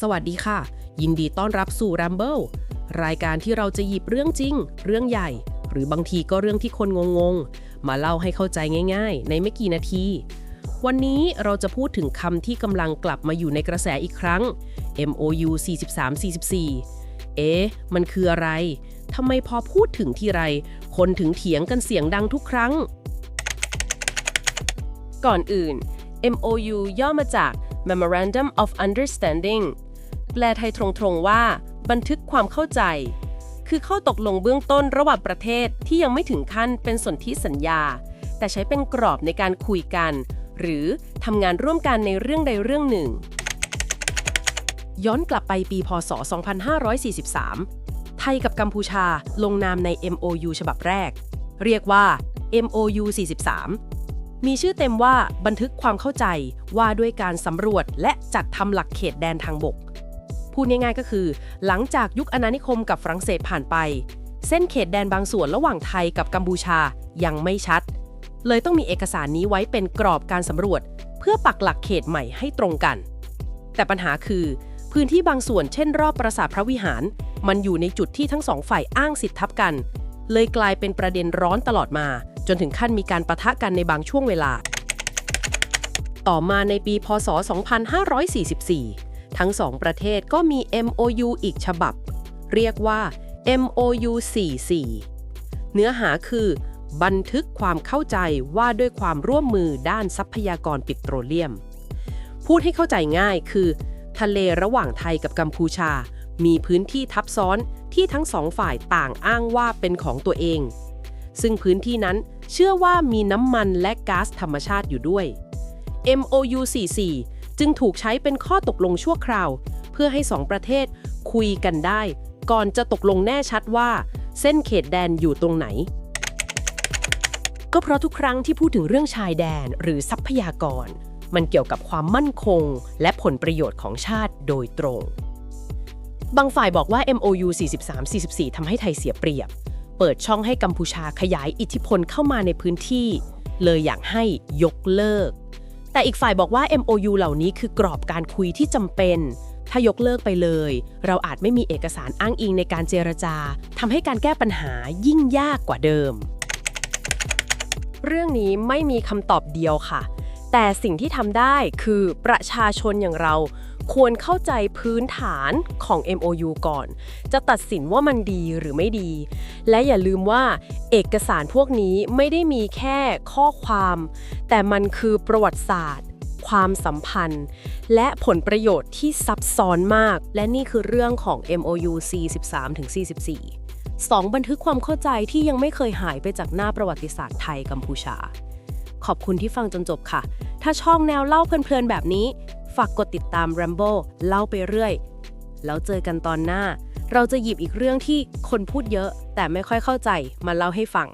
สวัสดีค่ะ ยินดีต้อนรับสู่ Rumble รายการที่เราจะหยิบเรื่องจริง เรื่องใหญ่ หรือบางทีก็เรื่องที่คนงงๆ มาเล่าให้เข้าใจง่าย ๆ ในไม่กี่นาที วันนี้เราจะพูดถึงคำที่กำลังกลับมาอยู่ในกระแสอีกครั้ง MOU 43-44 เอ๊ะ มันคืออะไรทำไมพอพูดถึงทีไร คนถึงเถียงกันเสียงดังทุกครั้ง ก่อนอื่น MOU ย่อมาจาก Memorandum of Understanding แปลไทยตรงๆว่า บันทึกความเข้าใจ คือข้อตกลงเบื้องต้นระหว่างประเทศที่ยังไม่ถึงขั้นเป็นสนธิสัญญา แต่ใช้เป็นกรอบในการคุยกัน หรือทำงานร่วมกันในเรื่องใดเรื่องหนึ่ง ย้อนกลับไปปีพศ 2543 ไทยกับกัมพูชาลงนามใน MOU ฉบับแรก เรียกว่า MOU 43มีชื่อเต็มว่าบันทึกความเข้าใจว่าด้วยการสำรวจและจัดทำหลักเขตแดนทางบก พูดง่ายๆ ก็คือ หลังจากยุคอาณานิคมกับฝรั่งเศสผ่านไป เส้นเขตแดนบางส่วนระหว่างไทยกับกัมพูชายังไม่ชัด เลยต้องมีเอกสารนี้ไว้เป็นกรอบการสำรวจ เพื่อปักหลักเขตใหม่ให้ตรงกัน แต่ปัญหาคือ พื้นที่บางส่วนเช่นรอบปราสาทพระวิหาร มันอยู่ในจุดที่ทั้งสองฝ่ายอ้างสิทธิ์ทับกัน เลยกลายเป็นประเด็นร้อนตลอดมา จนถึงขั้นมีการประทะกันในบางช่วงเวลาต่อมาในปี พศ 2544 ทั้งสองประเทศก็มี MOU อีกฉบับ เรียกว่า MOU 44 เนื้อหาคือ บันทึกความเข้าใจว่าด้วยความร่วมมือด้านทรัพยากรปิโตรเลียม พูดให้เข้าใจง่ายคือ ทะเลระหว่างไทยกับกัมพูชา มีพื้นที่ทับซ้อนที่ทั้งสองฝ่ายต่างอ้างว่าเป็นของตัวเอง ซึ่งพื้นที่นั้นเชื่อว่ามีน้ำมันและก๊าซธรรมชาติอยู่ด้วย MOU 44 จึงถูกใช้เป็นข้อตกลงชั่วคราว เพื่อให้สองประเทศคุยกันได้ ก่อนจะตกลงแน่ชัดว่า เส้นเขตแดนอยู่ตรงไหน ก็เพราะทุกครั้งที่พูดถึงเรื่องชายแดนหรือทรัพยากร มันเกี่ยวกับความมั่นคง และผลประโยชน์ของชาติโดยตรง บางฝ่ายบอกว่า MOU 43-44ทำให้ไทยเสียเปรียบ เปิดช่องให้กัมพูชาขยายอิทธิพลเข้ามาในพื้นที่ เลยอยากให้ยกเลิก แต่อีกฝ่ายบอกว่า MOU เหล่านี้คือกรอบการคุยที่จำเป็น ถ้ายกเลิกไปเลย เราอาจไม่มีเอกสารอ้างอิงในการเจรจาทำให้การแก้ปัญหายิ่งยากกว่าเดิม เรื่องนี้ไม่มีคำตอบเดียวค่ะ แต่สิ่งที่ทำได้คือประชาชนอย่างเรา ควรเข้าใจพื้นฐานของ MOU ก่อน จะตัดสินว่ามันดีหรือไม่ดี และอย่าลืมว่าเอกสารพวกนี้ไม่ได้มีแค่ข้อความ แต่มันคือประวัติศาสตร์ ความสัมพันธ์ และผลประโยชน์ที่ซับซ้อนมาก และนี่คือเรื่องของ MOU 43-44 สองบันทึกความเข้าใจที่ยังไม่เคยหายไปจากหน้าประวัติศาสตร์ไทยกัมพูชา ขอบคุณที่ฟังจนจบค่ะ ถ้าช่องแนวเล่าเพลินๆแบบนี้ ฝากกดติดตาม Rambo เล่าไปเรื่อย แล้วเจอกันตอนหน้า เราจะหยิบอีกเรื่องที่คนพูดเยอะ แต่ไม่ค่อยเข้าใจมาเล่าให้ฟัง